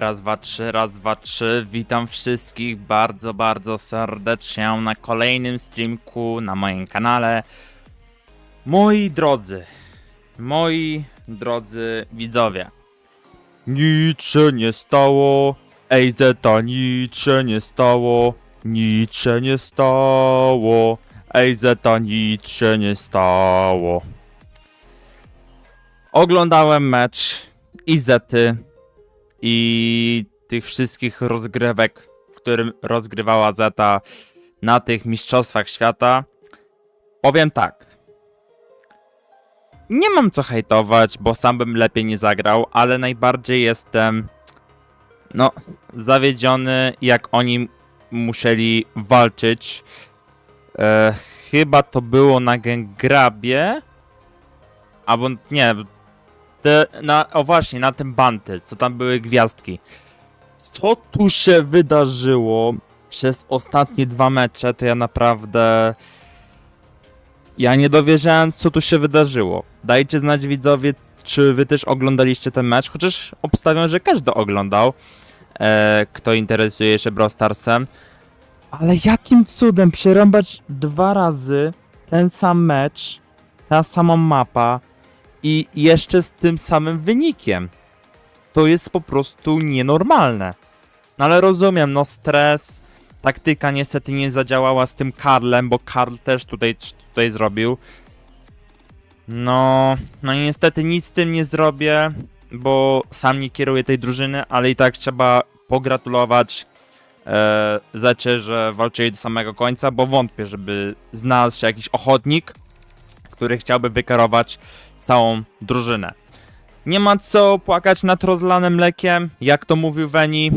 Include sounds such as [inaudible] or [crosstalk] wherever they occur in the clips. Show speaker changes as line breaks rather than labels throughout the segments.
Raz, dwa, trzy, raz, dwa, trzy. Witam wszystkich bardzo, bardzo serdecznie na kolejnym streamku na moim kanale. Moi drodzy, moi drodzy widzowie. Nic się nie stało. Ej, Zeta, nic się nie stało. Nic się nie stało. Ej, Zeta, nic się nie stało. Oglądałem mecz i Zety i tych wszystkich rozgrywek, w którym rozgrywała Zeta na tych mistrzostwach świata. Powiem tak. Nie mam co hejtować, bo sam bym lepiej nie zagrał, ale najbardziej jestem no zawiedziony jak oni musieli walczyć. E, chyba to było na Gengrabie. Albo nie, te, na, o właśnie, na tym banty, co tam były gwiazdki. Co tu się wydarzyło przez ostatnie dwa mecze, to ja naprawdę... Ja nie dowierzałem, co tu się wydarzyło. Dajcie znać widzowie, czy wy też oglądaliście ten mecz, chociaż obstawiam, że każdy oglądał, e, kto interesuje się Brawl Starsem. Ale jakim cudem przerąbać dwa razy ten sam mecz, ta sama mapa, i jeszcze z tym samym wynikiem. To jest po prostu nienormalne. No ale rozumiem, no stres, taktyka niestety nie zadziałała z tym Karlem, bo Karl też tutaj, tutaj zrobił. No, no niestety nic z tym nie zrobię, bo sam nie kieruję tej drużyny, ale i tak trzeba pogratulować e, Zecie, że walczyli do samego końca, bo wątpię, żeby znalazł się jakiś ochotnik, który chciałby wykarować całą drużynę. Nie ma co płakać nad rozlanym mlekiem, jak to mówił Weni.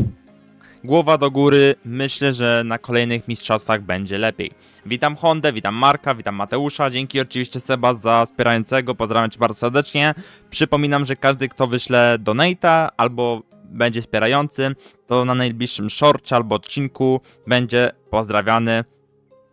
Głowa do góry, myślę, że na kolejnych mistrzostwach będzie lepiej. Witam Hondę, witam Marka, witam Mateusza, dzięki oczywiście Seba za wspierającego, pozdrawiam Cię bardzo serdecznie. Przypominam, że każdy kto wyśle donate'a albo będzie wspierającym, to na najbliższym shortcie albo odcinku będzie pozdrawiany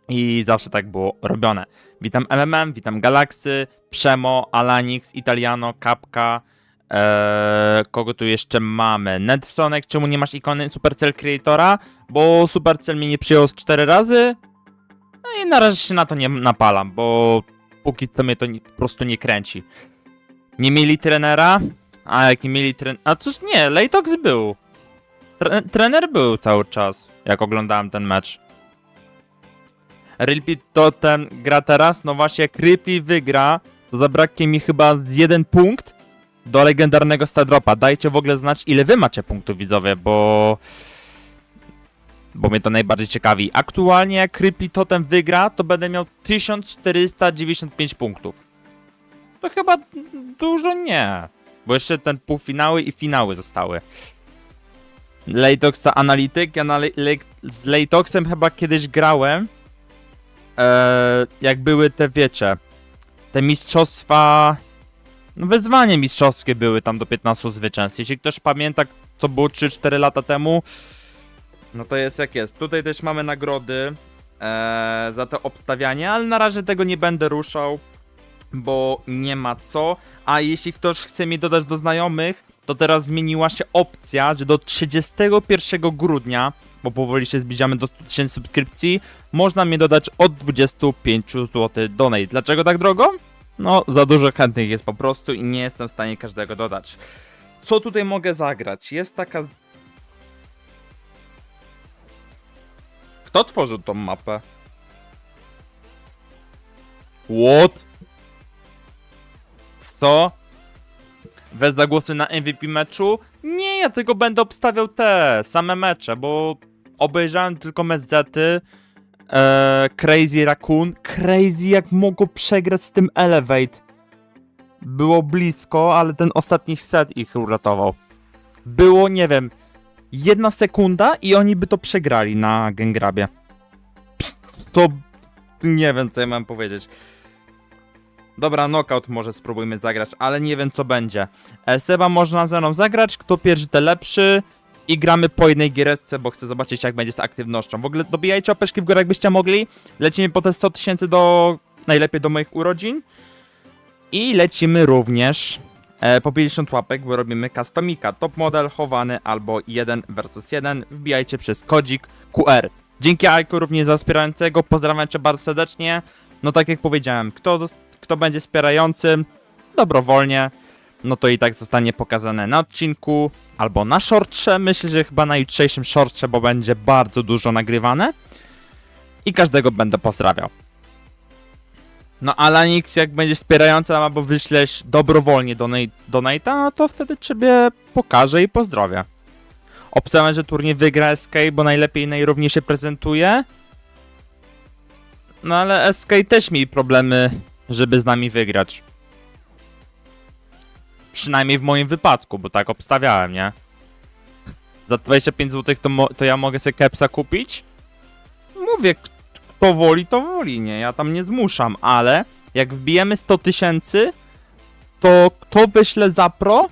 i zawsze tak było robione. Witam MMM, witam Galaxy, Przemo, Alanix, Italiano, Kapka. Eee, kogo tu jeszcze mamy? Nedsonek, czemu nie masz ikony Supercell Creatora? Bo Supercell mnie nie przyjął z 4 razy. No i na razie się na to nie napalam, bo póki co mnie to nie, po prostu nie kręci. Nie mieli trenera? A jak nie mieli trenera... A cóż nie, Lejtox był. Tre trener był cały czas, jak oglądałem ten mecz. Rilpi to ten gra teraz? No właśnie, jak Ripley wygra, to zabraknie mi chyba jeden punkt do legendarnego Stardropa. Dajcie w ogóle znać, ile wy macie punktów widzowie, bo... Bo mnie to najbardziej ciekawi. Aktualnie jak Ripley Totem wygra, to będę miał 1495 punktów. To chyba dużo nie. Bo jeszcze ten półfinały i finały zostały. Laytoxa Analityk, ja z Laytoxem chyba kiedyś grałem. E, jak były te, wiecie, te mistrzostwa, no wyzwanie mistrzowskie były tam do 15 zwycięstw. Jeśli ktoś pamięta, co było 3-4 lata temu, no to jest jak jest. Tutaj też mamy nagrody e, za to obstawianie, ale na razie tego nie będę ruszał, bo nie ma co. A jeśli ktoś chce mi dodać do znajomych, to teraz zmieniła się opcja, że do 31 grudnia, bo powoli się zbliżamy do 100 tysięcy subskrypcji, można mnie dodać od 25 zł donate. Dlaczego tak drogo? No, za dużo chętnych jest po prostu i nie jestem w stanie każdego dodać. Co tutaj mogę zagrać? Jest taka... Kto tworzył tą mapę? What? Co? Wez za głosy na MVP meczu? Nie, ja tylko będę obstawiał te same mecze, bo obejrzałem tylko mecz Zety, e, Crazy Raccoon. Crazy jak mogło przegrać z tym Elevate. Było blisko, ale ten ostatni set ich uratował. Było, nie wiem, jedna sekunda i oni by to przegrali na Gengrabie. Pst, To nie wiem, co ja mam powiedzieć. Dobra, knockout może spróbujmy zagrać, ale nie wiem co będzie. E, Seba można ze mną zagrać, kto pierwszy, ten lepszy. I gramy po jednej giereczce, bo chcę zobaczyć jak będzie z aktywnością. W ogóle dobijajcie opeszki w górę jakbyście mogli. Lecimy po te 100 tysięcy do... najlepiej do moich urodzin. I lecimy również E, po 50 łapek, bo robimy customika, top model, chowany albo 1 versus 1. Wbijajcie przez kodzik QR. Dzięki Ajku również za wspierającego, pozdrawiam cię bardzo serdecznie. No tak jak powiedziałem, kto, kto będzie wspierającym dobrowolnie, no to i tak zostanie pokazane na odcinku albo na shortsze. Myślę, że chyba na jutrzejszym shortsze, bo będzie bardzo dużo nagrywane. I każdego będę pozdrawiał. No a Lanix, jak będziesz wspierający albo wyślesz dobrowolnie donate'a, no to wtedy ciebie pokażę i pozdrowię. Obstawiam, że turniej wygra SK, bo najlepiej i najrówniej się prezentuje. No ale SK też mieli problemy, żeby z nami wygrać. Przynajmniej w moim wypadku, bo tak obstawiałem, nie? Za 25 zł to, to ja mogę sobie kepsa kupić? Mówię, kto woli, to woli, nie? Ja tam nie zmuszam, ale jak wbijemy 100 tysięcy, to kto wyśle zapro?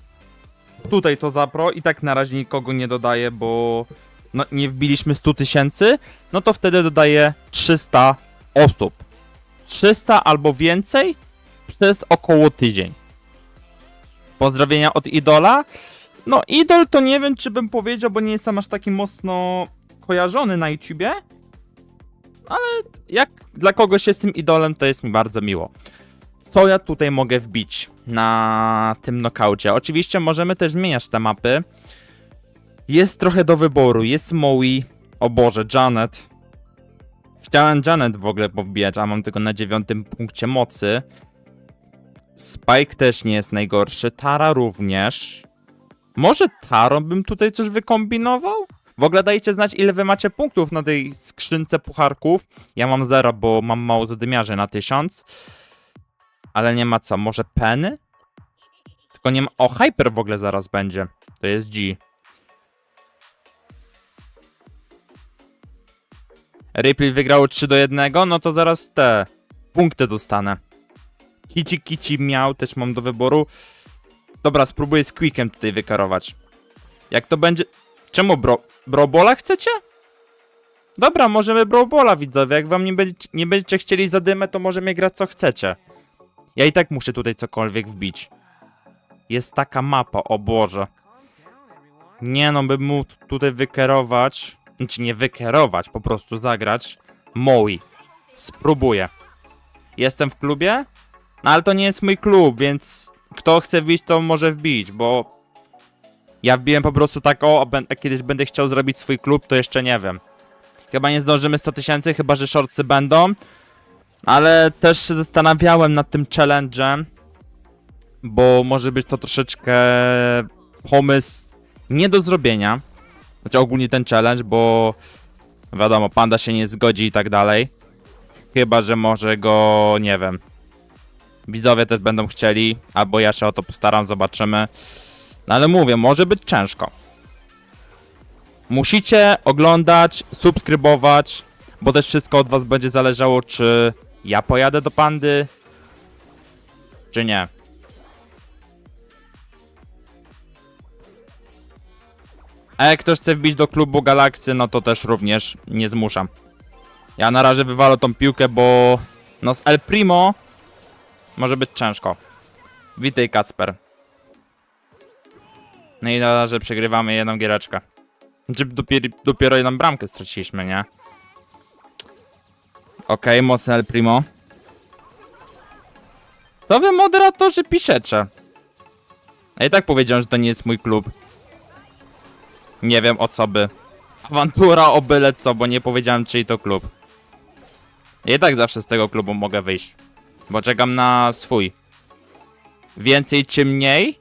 Tutaj to zapro i tak na razie nikogo nie dodaję, bo no, nie wbiliśmy 100 tysięcy, no to wtedy dodaję 300 osób. 300 albo więcej przez około tydzień. Pozdrowienia od Idola. No, Idol to nie wiem, czy bym powiedział, bo nie jestem aż taki mocno kojarzony na YouTubie. Ale jak dla kogoś jestem idolem, to jest mi bardzo miło. Co ja tutaj mogę wbić na tym knockoutie? Oczywiście możemy też zmieniać te mapy. Jest trochę do wyboru. Jest Moe. O Boże, Janet. Chciałem Janet w ogóle powbijać, a mam tylko na dziewiątym punkcie mocy. Spike też nie jest najgorszy. Tara również. Może Tarą bym tutaj coś wykombinował? W ogóle dajcie znać, ile wy macie punktów na tej skrzynce pucharków. Ja mam zero, bo mam mało zadymiarzy na 1000. Ale nie ma co, może Penny? Tylko nie ma... O, Hyper w ogóle zaraz będzie. To jest G. Ripley wygrało 3 do 1, no to zaraz te punkty dostanę. Kici Kici miał, też mam do wyboru. Dobra, spróbuję z Quickiem tutaj wykarować. Jak to będzie... Czemu bro... Brobola chcecie? Dobra, możemy Brobola, widzowie. Jak wam nie, będziecie, nie będziecie chcieli zadymę, to możemy grać co chcecie. Ja i tak muszę tutaj cokolwiek wbić. Jest taka mapa, o Boże. Nie no, bym mógł tutaj wykerować... Znaczy nie wykerować, po prostu zagrać. Moi. Spróbuję. Jestem w klubie? No ale to nie jest mój klub, więc kto chce wbić, to może wbić, bo ja wbiłem po prostu tak, o, a kiedyś będę chciał zrobić swój klub, to jeszcze nie wiem. Chyba nie zdążymy 100 tysięcy, chyba że shortsy będą. Ale też się zastanawiałem nad tym challenge'em, bo może być to troszeczkę pomysł nie do zrobienia. Znaczy ogólnie ten challenge, bo wiadomo, panda się nie zgodzi i tak dalej. Chyba, że może go, nie wiem. Widzowie też będą chcieli, albo ja się o to postaram, zobaczymy. No ale mówię, może być ciężko. Musicie oglądać, subskrybować, bo też wszystko od was będzie zależało, czy ja pojadę do pandy, czy nie. A jak ktoś chce wbić do klubu Galaksy, no to też również nie zmuszam. Ja na razie wywalę tą piłkę, bo no z El Primo może być ciężko. Witaj Kacper. No i na razie przegrywamy jedną giereczkę. Znaczy dopiero, dopiero jedną bramkę straciliśmy, nie? Okej, mocny El Primo. Co wy moderatorzy piszecie? Ja i tak powiedziałem, że to nie jest mój klub. Nie wiem o co by. Awantura o byle co, bo nie powiedziałem czyj to klub. I tak zawsze z tego klubu mogę wyjść. Bo czekam na swój. Więcej czy mniej?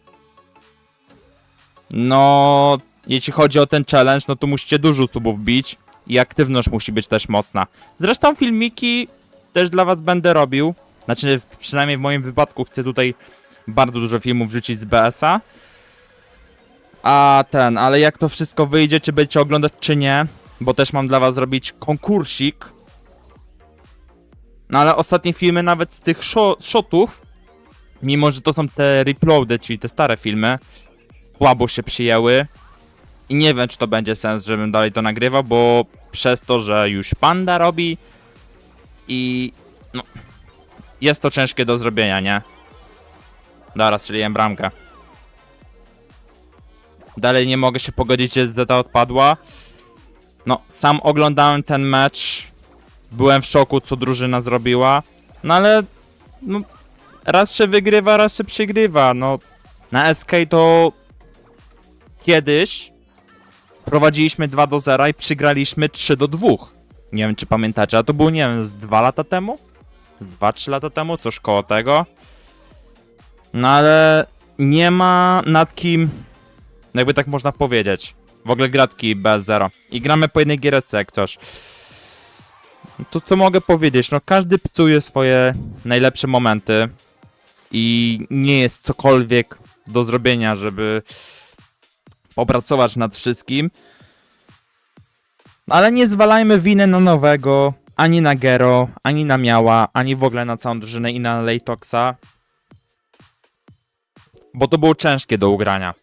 No, jeśli chodzi o ten challenge, no to musicie dużo subów bić i aktywność musi być też mocna. Zresztą filmiki też dla was będę robił. Znaczy, przynajmniej w moim wypadku chcę tutaj bardzo dużo filmów wrzucić z BS-a. A ten, ale jak to wszystko wyjdzie, czy będziecie oglądać, czy nie, bo też mam dla was zrobić konkursik. No ale ostatnie filmy nawet z tych sho- shotów, mimo że to są te replody, czyli te stare filmy, słabo się przyjęły. I nie wiem, czy to będzie sens, żebym dalej to nagrywał, bo przez to, że już panda robi i no, jest to ciężkie do zrobienia, nie? Dobra, strzeliłem bramkę. Dalej nie mogę się pogodzić, że Zeta odpadła. No, sam oglądałem ten mecz. Byłem w szoku, co drużyna zrobiła. No ale, no, raz się wygrywa, raz się przegrywa. No, na SK to kiedyś prowadziliśmy 2 do 0 i przegraliśmy 3 do 2. Nie wiem, czy pamiętacie, a to było, nie wiem, z 2 lata temu? Z 2-3 lata temu, coś koło tego. No ale nie ma nad kim, jakby tak można powiedzieć. W ogóle gratki bez 0. I gramy po jednej gierce jak coś. To co mogę powiedzieć? No każdy psuje swoje najlepsze momenty i nie jest cokolwiek do zrobienia, żeby popracować nad wszystkim. Ale nie zwalajmy winy na nowego, ani na Gero, ani na Miała, ani w ogóle na całą drużynę i na Lejtoxa. Bo to było ciężkie do ugrania.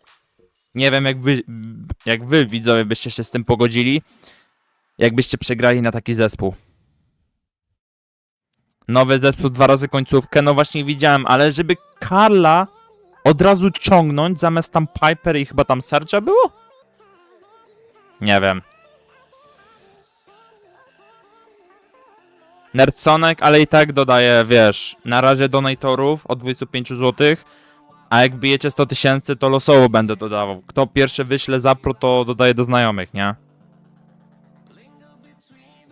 Nie wiem, jak wy, jak wy widzowie byście się z tym pogodzili, jakbyście przegrali na taki zespół. Nowy zespół, dwa razy końcówkę, no właśnie widziałem, ale żeby Karla od razu ciągnąć, zamiast tam Piper i chyba tam Sergia było? Nie wiem. Nerdsonek, ale i tak dodaję, wiesz, na razie donatorów od 25 zł, a jak bijecie 100 tysięcy, to losowo będę dodawał. Kto pierwszy wyśle zapro, to dodaję do znajomych, nie?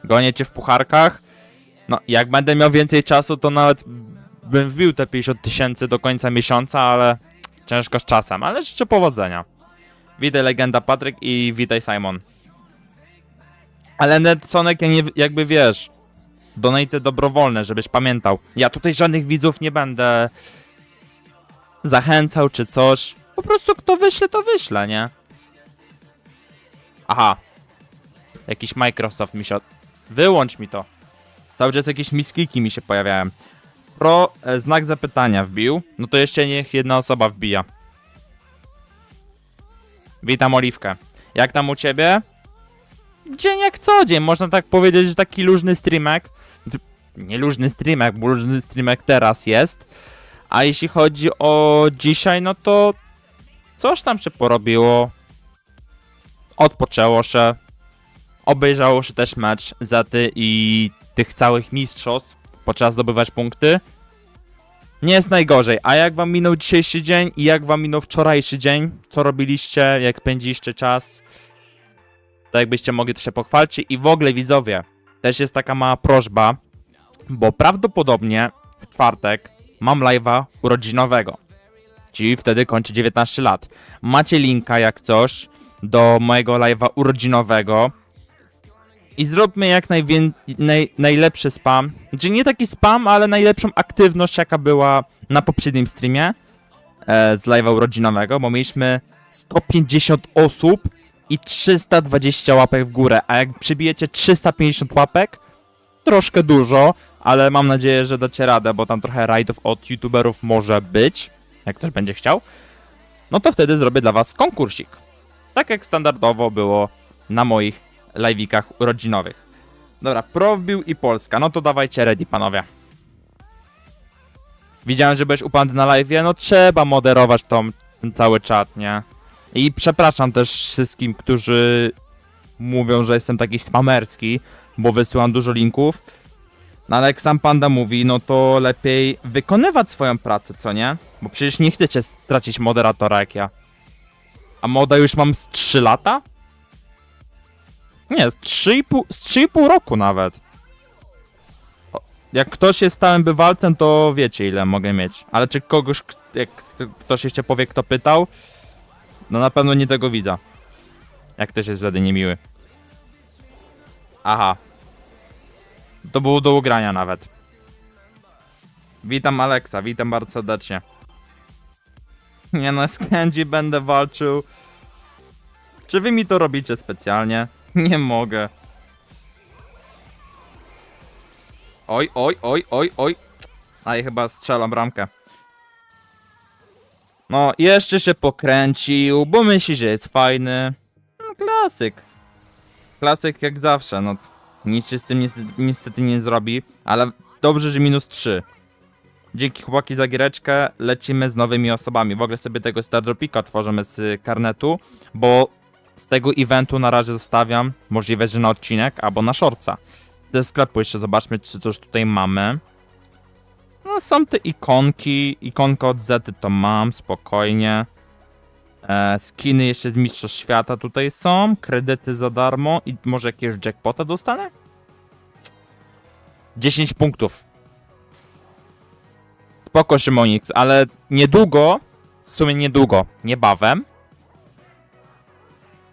Gonię cię w pucharkach. No, jak będę miał więcej czasu, to nawet bym wbił te 50 tysięcy do końca miesiąca, ale ciężko z czasem. Ale życzę powodzenia. Witaj legenda Patryk i witaj Simon. Ale Nedsonek, jakby wiesz, donate dobrowolne, żebyś pamiętał. Ja tutaj żadnych widzów nie będę zachęcał czy coś. Po prostu kto wyśle, to wyśle, nie? Aha. Jakiś Microsoft mi się... Wyłącz mi to. Cały czas jakieś miskliki mi się pojawiają. Pro e, znak zapytania wbił. No to jeszcze niech jedna osoba wbija. Witam Oliwkę. Jak tam u ciebie? Dzień jak co dzień, można tak powiedzieć, że taki luźny streamek. Nie luźny streamek, bo luźny streamek teraz jest. A jeśli chodzi o dzisiaj, no to coś tam się porobiło. Odpoczęło się. Obejrzało się też mecz Zety i tych całych mistrzostw. Potrzeba zdobywać punkty. Nie jest najgorzej. A jak wam minął dzisiejszy dzień i jak wam minął wczorajszy dzień? Co robiliście? Jak spędziliście czas? To jakbyście mogli, to się pochwalcie. I w ogóle widzowie, też jest taka mała prośba, bo prawdopodobnie w czwartek mam live'a urodzinowego. Czyli wtedy kończy 19 lat. Macie linka jak coś do mojego live'a urodzinowego. I zróbmy jak najwię- naj, najlepszy spam. Znaczy nie taki spam, ale najlepszą aktywność jaka była na poprzednim streamie e, z live'a urodzinowego, bo mieliśmy 150 osób i 320 łapek w górę. A jak przybijecie 350 łapek, troszkę dużo, ale mam nadzieję, że dacie radę, bo tam trochę rajdów od youtuberów może być, jak ktoś będzie chciał. No to wtedy zrobię dla was konkursik. Tak jak standardowo było na moich live'ikach urodzinowych. Dobra, Pro wbił i Polska. No to dawajcie ready, panowie. Widziałem, że byłeś u Pandy na live'ie. No trzeba moderować tą, ten cały czat, nie? I przepraszam też wszystkim, którzy mówią, że jestem taki spamerski, bo wysyłam dużo linków. No ale jak sam Panda mówi, no to lepiej wykonywać swoją pracę, co nie? Bo przecież nie chcecie stracić moderatora jak ja. A moda już mam z 3 lata? Nie, z 3,5 z 3,5 roku nawet. Jak ktoś jest stałym bywalcem, to wiecie ile mogę mieć. Ale czy kogoś, jak ktoś jeszcze powie, kto pytał, no na pewno nie tego widza. Jak ktoś jest wtedy niemiły. Aha. To było do ugrania nawet. Witam Aleksa, witam bardzo serdecznie. Nie no, z Kenji będę walczył. Czy wy mi to robicie specjalnie? [laughs] Nie mogę. Oj, oj, oj, oj, oj. A i chyba strzelam bramkę. No, jeszcze się pokręcił, bo myśli, że jest fajny. No, klasyk. Klasyk jak zawsze, no. Nic się z tym niestety, niestety nie zrobi, ale dobrze, że minus 3. Dzięki chłopaki za giereczkę lecimy z nowymi osobami. W ogóle sobie tego Stardropika tworzymy z karnetu, bo z tego eventu na razie zostawiam możliwe, że na odcinek albo na shortca. Ze sklepu jeszcze zobaczmy, czy coś tutaj mamy. No są te ikonki, ikonka od Zety to mam, spokojnie. E, skiny jeszcze z Mistrzostw Świata tutaj są, kredyty za darmo i może jakiegoś jackpota dostanę? 10 punktów. Spoko Szymonix, ale niedługo, w sumie niedługo, niebawem,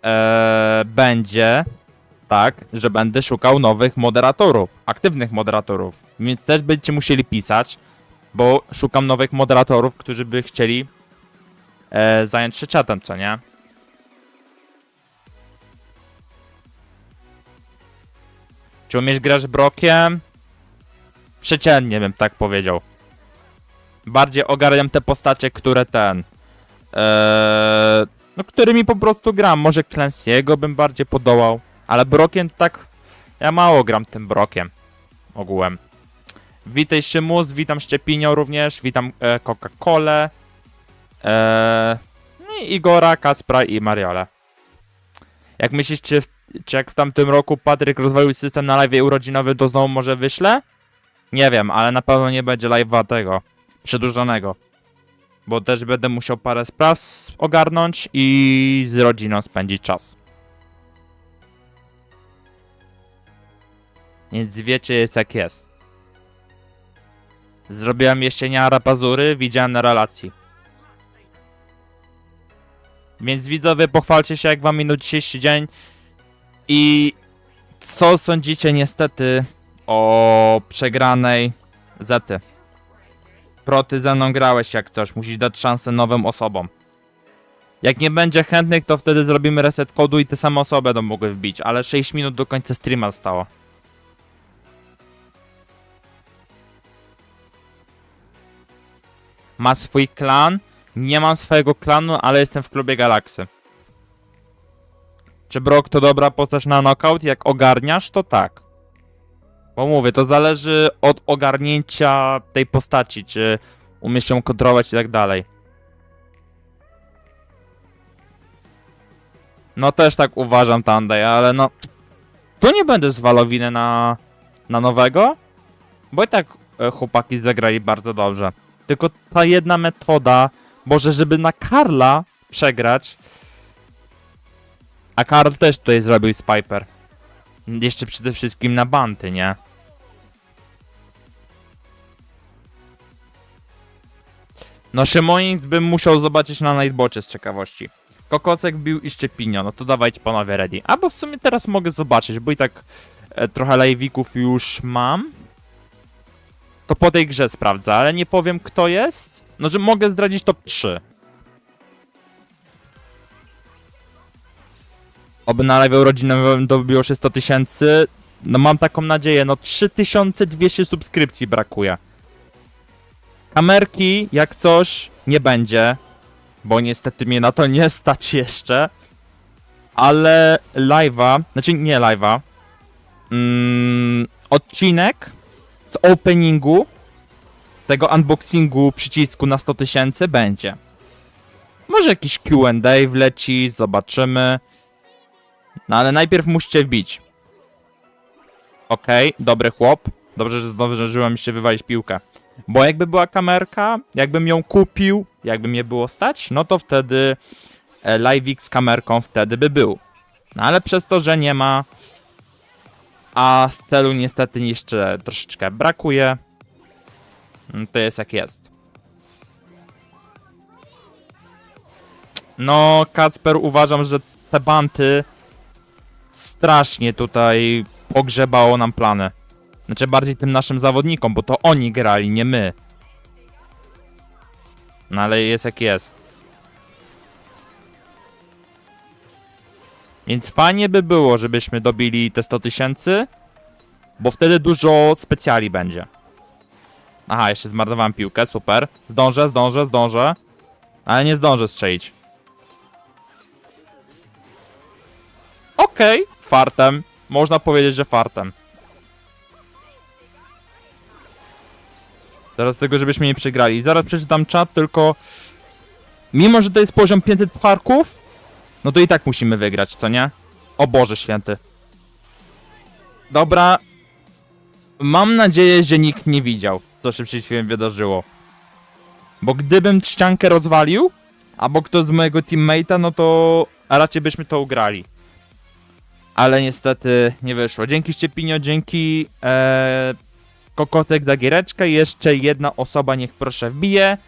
e, będzie tak, że będę szukał nowych moderatorów, aktywnych moderatorów. Więc też będziecie musieli pisać, bo szukam nowych moderatorów, którzy by chcieli e, zająć się czatem, co nie? Czy umiesz grać Brokiem? Przeciętnie bym tak powiedział. Bardziej ogarniam te postacie, które ten. Eee, no, którymi po prostu gram. Może Clancy'ego bym bardziej podołał. Ale Brokiem tak. Ja mało gram tym Brokiem. Ogółem. Witaj Szymus, witam Szczepinio również, witam e, Coca-Colę. Eee, no Igora, Kaspra i Mariole. Jak myślisz, czy, czy jak w tamtym roku Patryk rozwalił system na live urodzinowy, to znowu może wyślę? Nie wiem, ale na pewno nie będzie live'a tego przedłużonego. Bo też będę musiał parę spraw ogarnąć i z rodziną spędzić czas. Więc wiecie jest jak jest. Zrobiłem jesieniara pazury, widziałem na relacji. Więc widzowie, pochwalcie się jak wam minął dzisiejszy dzień. I co sądzicie niestety o przegranej Zety? Proty ze mną grałeś jak coś, musisz dać szansę nowym osobom. Jak nie będzie chętnych, to wtedy zrobimy reset kodu i te same osoby będą mogły wbić, ale 6 minut do końca streama zostało. Ma swój klan. Nie mam swojego klanu, ale jestem w klubie Galaksy. Czy Brock to dobra postać na knockout? Jak ogarniasz, to tak. Bo mówię, to zależy od ogarnięcia tej postaci, czy umiesz ją kontrolować i tak dalej. No też tak uważam, Tandej, ale no... Tu nie będę zwalał winy na, na nowego, bo i tak e, chłopaki zagrali bardzo dobrze. Tylko ta jedna metoda, Boże, żeby na Karla przegrać, a Karl też tutaj zrobił z Piper. Jeszcze przede wszystkim na banty, nie? No Szymonix bym musiał zobaczyć na Nightbocie z ciekawości. Kokocek bił i Szczepinio, no to dawajcie panowie ready. Albo w sumie teraz mogę zobaczyć, bo i tak e, trochę live'ików już mam. To po tej grze sprawdzę, ale nie powiem kto jest. No, że mogę zdradzić top 3. Oby na live urodzinowym dobiło się 100 tysięcy. No mam taką nadzieję, no 3200 subskrypcji brakuje. Kamerki, jak coś, nie będzie, bo niestety mnie na to nie stać jeszcze. Ale live'a, znaczy nie live'a, mm, odcinek z openingu tego unboxingu przycisku na 100 tysięcy będzie. Może jakiś Q&A wleci, zobaczymy. No ale najpierw musicie wbić. Okej, dobry chłop. Dobrze, że znowu zdążyłem jeszcze wywalić piłkę. Bo jakby była kamerka, jakbym ją kupił, jakby mnie było stać, no to wtedy e, live'ik z kamerką wtedy by był. No ale przez to, że nie ma, a z celu niestety jeszcze troszeczkę brakuje, no to jest jak jest. No, Kacper, uważam, że te banty strasznie tutaj pogrzebało nam plany. Znaczy bardziej tym naszym zawodnikom, bo to oni grali, nie my. No ale jest jak jest. Więc fajnie by było, żebyśmy dobili te 100 tysięcy, bo wtedy dużo specjali będzie. Aha, jeszcze zmarnowałem piłkę, super. Zdążę, zdążę, zdążę. Ale nie zdążę strzelić. Okej, fartem. Można powiedzieć, że fartem. Teraz tego, żebyśmy nie przegrali. Zaraz przeczytam czat, tylko... Mimo, że to jest poziom 500 pucharków, no to i tak musimy wygrać, co nie? O Boże święty. Dobra. Mam nadzieję, że nikt nie widział, co się przed chwilą wydarzyło. Bo gdybym ściankę rozwalił, albo ktoś z mojego teammate'a, no to raczej byśmy to ugrali. Ale niestety nie wyszło. Dzięki Szczepinio, dzięki e, Kokotek za giereczkę. Jeszcze jedna osoba niech proszę wbije.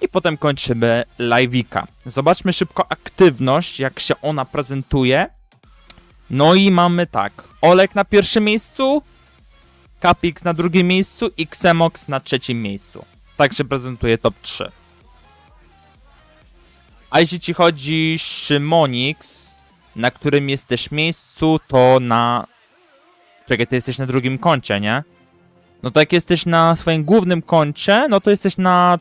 I potem kończymy live'ika. Zobaczmy szybko aktywność, jak się ona prezentuje. No i mamy tak. Olek na pierwszym miejscu, Capix na drugim miejscu i Xemox na trzecim miejscu. Tak się prezentuje top 3. A jeśli ci chodzi Szymonix, na którym jesteś miejscu, to na... Czekaj, ty jesteś na drugim koncie, nie? No to jak jesteś na swoim głównym koncie, no to jesteś na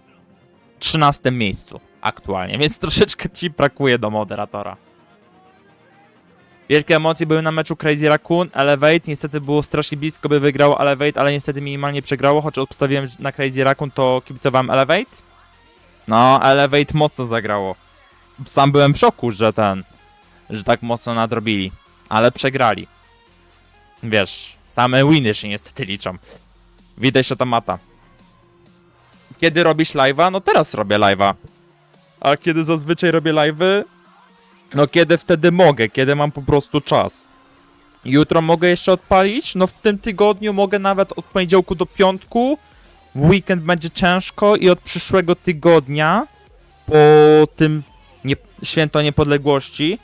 13 miejscu aktualnie, więc [laughs] troszeczkę ci brakuje do moderatora. Wielkie emocje były na meczu Crazy Raccoon, Elevate, niestety było strasznie blisko, by wygrał Elevate, ale niestety minimalnie przegrało, choć obstawiłem na Crazy Raccoon, to kibicowałem Elevate. No, Elevate mocno zagrało. Sam byłem w szoku, że ten, że tak mocno nadrobili, ale przegrali. Wiesz, same winy się niestety liczą. Widać mata. Kiedy robisz live'a? No teraz robię live'a. A kiedy zazwyczaj robię live'y? No kiedy wtedy mogę, kiedy mam po prostu czas. Jutro mogę jeszcze odpalić, no w tym tygodniu mogę nawet od poniedziałku do piątku. W weekend będzie ciężko i od przyszłego tygodnia po tym nie, święto niepodległości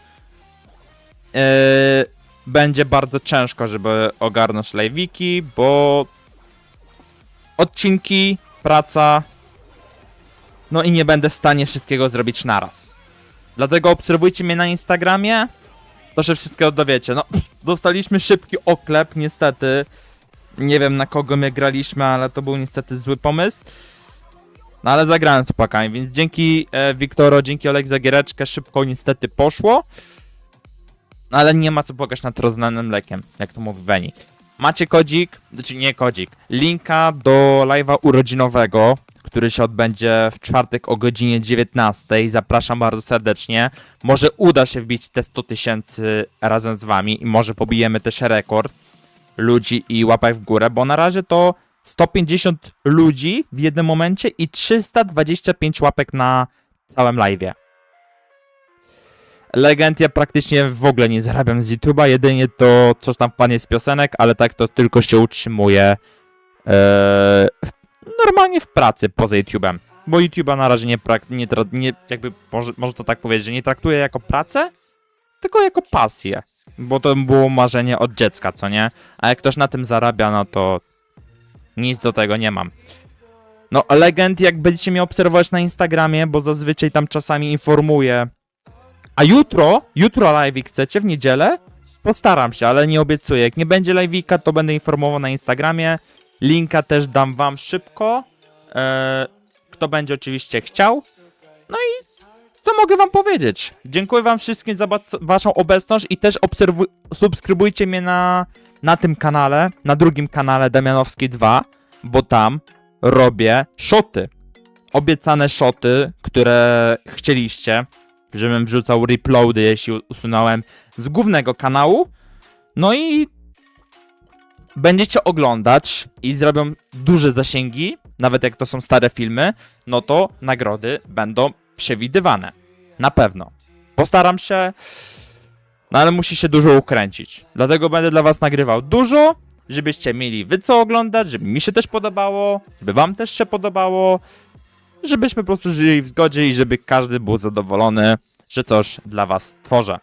yy, będzie bardzo ciężko, żeby ogarnąć live'iki, bo odcinki, praca, no i nie będę w stanie wszystkiego zrobić naraz. Dlatego obserwujcie mnie na Instagramie, to się wszystkiego dowiecie. No, dostaliśmy szybki oklep, niestety. Nie wiem na kogo my graliśmy, ale to był niestety zły pomysł. No ale zagrałem z chłopakami, więc dzięki e, Wiktoro, dzięki Olek za giereczkę szybko niestety poszło. No ale nie ma co płakać nad rozlanym mlekiem, jak to mówi Beni. Macie kodzik, znaczy nie kodzik, linka do live'a urodzinowego, który się odbędzie w czwartek o godzinie 19. Zapraszam bardzo serdecznie. Może uda się wbić te 100 tysięcy razem z wami i może pobijemy też rekord ludzi i łapek w górę, bo na razie to 150 ludzi w jednym momencie i 325 łapek na całym live'ie. Legend ja praktycznie w ogóle nie zarabiam z YouTube'a, jedynie to coś tam wpadnie z piosenek, ale tak to tylko się utrzymuje w, normalnie w pracy poza YouTube'em. Bo YouTube'a na razie nie, prak, nie, nie jakby może, może to tak powiedzieć, że nie traktuję jako pracę, tylko jako pasję. Bo to było marzenie od dziecka, co nie? A jak ktoś na tym zarabia, no to nic do tego nie mam. No, Legend, jak będziecie mnie obserwować na Instagramie, bo zazwyczaj tam czasami informuję. A jutro, jutro live chcecie w niedzielę? Postaram się, ale nie obiecuję. Jak nie będzie live'ika, to będę informował na Instagramie. Linka też dam wam szybko. Eee, kto będzie oczywiście chciał. No i co mogę wam powiedzieć? Dziękuję wam wszystkim za waszą obecność i też subskrybujcie mnie na, na tym kanale, na drugim kanale Damianowski 2, bo tam robię szoty. Obiecane szoty, które chcieliście, żebym wrzucał replody, jeśli usunąłem z głównego kanału. No i będziecie oglądać i zrobią duże zasięgi, nawet jak to są stare filmy, no to nagrody będą przewidywane. Na pewno. Postaram się, no ale musi się dużo ukręcić. Dlatego będę dla was nagrywał dużo, żebyście mieli wy co oglądać, żeby mi się też podobało, żeby wam też się podobało, żebyśmy po prostu żyli w zgodzie i żeby każdy był zadowolony, że coś dla was tworzę.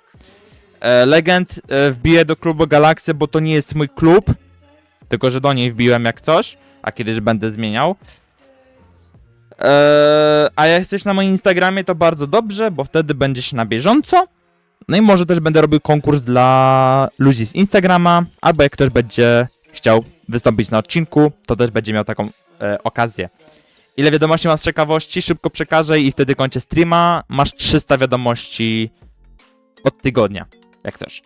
E, Legend e, wbije do klubu Galaxy, bo to nie jest mój klub, tylko że do niej wbiłem jak coś, a kiedyś będę zmieniał. Eee, a jak jesteś na moim Instagramie, to bardzo dobrze, bo wtedy będziesz na bieżąco. No i może też będę robił konkurs dla ludzi z Instagrama, albo jak ktoś będzie chciał wystąpić na odcinku, to też będzie miał taką e, okazję. Ile wiadomości masz z ciekawości? Szybko przekażę i wtedy kończę streama. Masz 300 wiadomości od tygodnia, jak chcesz.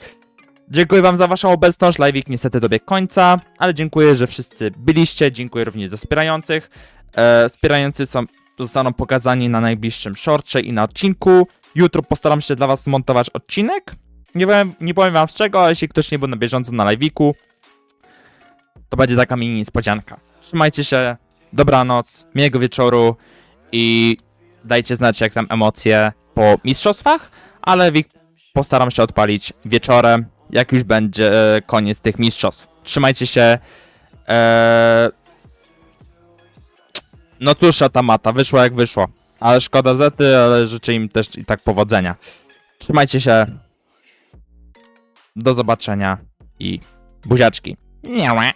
Dziękuję wam za waszą obecność. Live'ik niestety dobiegł końca, ale dziękuję, że wszyscy byliście. Dziękuję również za wspierających. e, wspierający są, zostaną pokazani na najbliższym shortcze i na odcinku. Jutro postaram się dla was zmontować odcinek. Nie powiem, nie powiem wam z czego, ale jeśli ktoś nie był na bieżąco na live'iku, to będzie taka mini niespodzianka. Trzymajcie się, dobranoc, miłego wieczoru i dajcie znać jak tam emocje po mistrzostwach, ale postaram się odpalić wieczorem, jak już będzie e, koniec tych mistrzostw. Trzymajcie się. Eee... No cóż, ta mata, wyszło jak wyszło. Ale szkoda Zety, ale życzę im też i tak powodzenia. Trzymajcie się. Do zobaczenia i buziaczki. Nie.